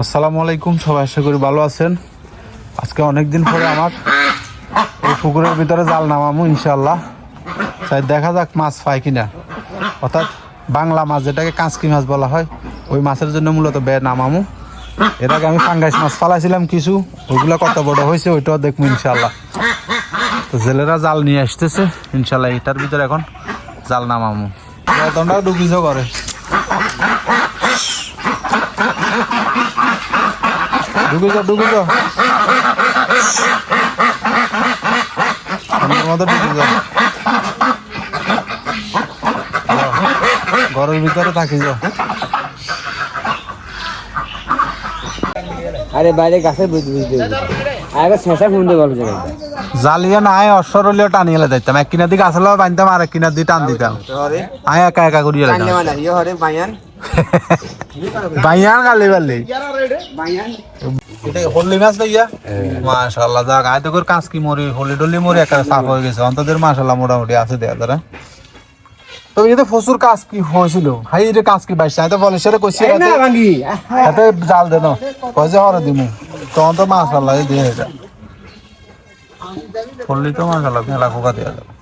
আসসালামু আলাইকুম, সবাই আশা করি ভালো আছেন। আজকে অনেক দিন পরে আমার এই পুকুরের ভিতরে জাল নামামু ইনশাল্লাহ তাই দেখা যাক মাছ পাই কিনা। অর্থাৎ বাংলা মাছ, যেটাকে কাঁচকি মাছ বলা হয়, ওই মাছের জন্য মূলত বে নামামু। এর আগে আমি ফাঙ্গাইশ মাছ ফালাইছিলাম কিছু, ওইগুলো কত বড় হয়েছে, ওইটাও দেখব ইনশাল্লাহ তো জেলেরা জাল নিয়ে আসতেছে ইনশাল্লাহ এটার ভিতরে এখন জাল নামামু। তোমরা ডুবিজ করে। ঢুকে যাও ঢুকে আমার মতো ঢুকে যাও। ঘরের ভিতরে থাকি যাও আরে বাইরে গাছে বুঝতে বুঝতে আগে শেষা শুনতে পারব জায়গা জালিয়া নাই অশ্বর হলেও টানিয়ে এলে দিতাম এক কিনার দিকে আসলে বানতাম আর এক কিনার দিয়ে টান দিতাম। আয় একা একা করিয়ে হরে বাইয়ান গালি বালি। এটা হললি মাছ লইয়া মাশাআল্লাহ যাক আয় তো করে কাঁচকি মরি হলি ডলি মরি একটা সাফ হয়ে গেছে। অন্তদের মাশাআল্লাহ মোটামুটি আছে দেয়া তারা তো এই তো কাজ কি হয়েছিল? হাই রে কাজ কি বাইছে? তো বলে সেটা কইছি না জাল দে না। কয় যে হরে দিমু। তখন তো মাশাআল্লাহ দিয়ে এটা। হললি তো মাশাআল্লাহ মেলা কোকা দেয়া যাবে।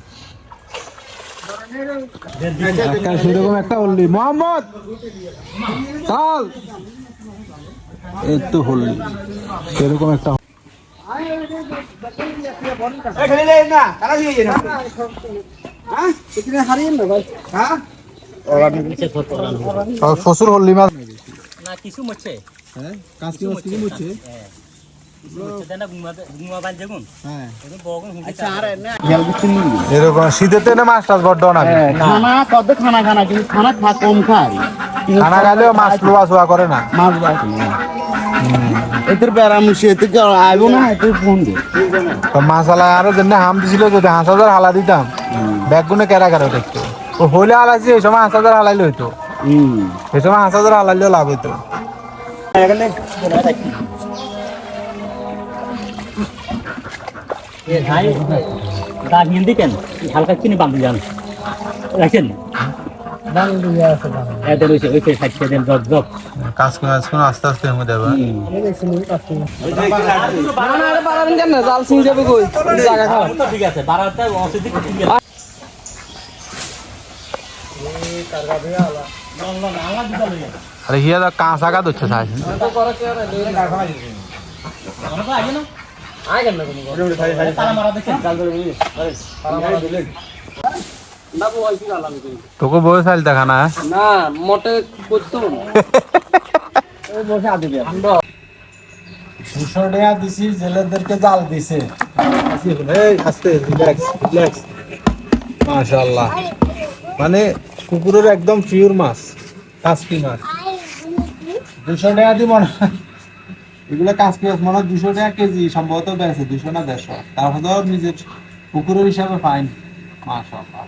একটা সেরকম একটা হললি মোহাম্মদ চাল। এই হল এরকম একটা কারা দিয়ে যাই না। হ্যাঁ? হ্যাঁ? মাছ কিছু মরছে। হ্যাঁ মাছ কি মুছে এরকম শীতেতে না মাছ টাছ বড্ড না। খানা কত খানা খানা কিন্তু খানা খা কম খায় খানা খাইলেও মাছ লোয়া ছোয়া করে না? মাছ বাই এতে বেড়ামুশি এতে আইব না? এতে ফোন দে। তো মাসালা আরও যেন হাম দিছিল যদি হাঁস হাজার হালা দিতাম ব্যাগ গুনে কেরা কেরা দেখতো? ও হইলে হালাইছি এই সময় হাঁস হাজার হালাইলে হইতো। এই সময় হাঁস হাজার হালাইলেও লাভ হইতো। এ ভাই দাগ নিয়ে হালকা চিনি বান্ধি যান। কাজ করে আস্তে আস্তে সিং যাবে ঠিক আছে অসুবিধা ঠিক হিয়া আগে তোকে বয়ে চাইল দেখা না? না মোটে করতো বসে আদি দুশো টাকা দিছি জেলেদেরকে জাল দিছে। আস্তে রিল্যাক্স রিল্যাক্স মাশাআল্লাহ। মানে কুকুরের একদম পিওর মাছ কাসকি মাছ। দুশো টাকা দি মনে হয় এগুলো কাজ পেঁয়াজ মনে হয় দুশো টাকা কেজি, সম্ভবত বেড়েছে দুশো না দেড়শো। তারপর নিজের পুকুরের হিসাবে ফাইন মাশাআল্লাহ।